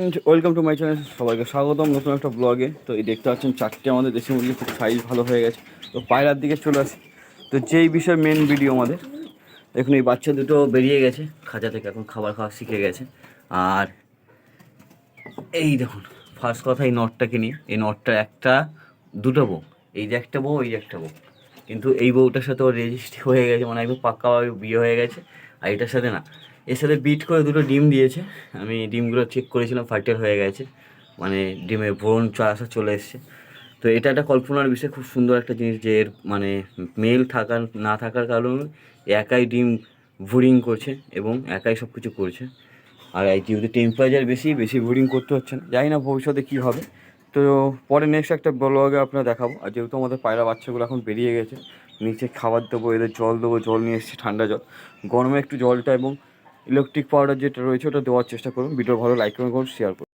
Welcome to my channel সবাইকে স্বাগতম নতুন একটা ব্লগে তো এই দেখতে পাচ্ছেন, চারটে আমাদের দেশি মুরগি খুব সাইজ ভালো হয়ে গেছে। তো পায়রার দিকে চলে আসি। তো যেই বিষয় মেন ভিডিও আমাদের, দেখুন এই বাচ্চা দুটো বেরিয়ে গেছে, খাঁচা থেকে এখন খাবার খাওয়া শিখে গেছে। আর এই দেখুন ফার্স্ট কথা এই নটটাকে নিয়ে। এই নটটা একটা দুটো বউ। এই যে একটা বউ এই যে একটা বউ। কিন্তু এই বউটার সাথে ওর রেজিস্ট্রি হয়ে গেছে মানে একদম পাক্কাভাবে বিয়ে হয়ে গেছে। আর এটার সাথে না, এর সাথে বিট করে দুটো ডিম দিয়েছে। আমি ডিমগুলো চেক করেছিলাম ফার্টেল হয়ে গেছে। মানে ডিমে ব্রণ আসা চলে এসছে। তো এটা একটা কল্পনার বিষয়, খুব সুন্দর একটা জিনিস যে এর মানে মেল থাকার, না থাকার কারণে একাই ডিম ভুরিং করছে এবং একাই সব কিছু করছে। আর যেহেতু টেম্পারেচার বেশি বেশি বোরিং করতে হচ্ছে না। জানি না ভবিষ্যতে কী হবে। তো পরে নেক্সট একটা ব্লগে আপনার দেখাবো। আর যেহেতু আমাদের পায়রা বাচ্চাগুলো এখন বেরিয়ে গেছে নিচে খাবার দেবো, এদের জল দেবো, জল নিয়ে এসেছি ঠান্ডা জল। গরমে একটু জলটা এবং ইলেকট্রিক পাউডার যেটা রয়েছে ওটা দেওয়ার চেষ্টা করুন। ভিডিও ভালো লাইক করুন শেয়ার করুন।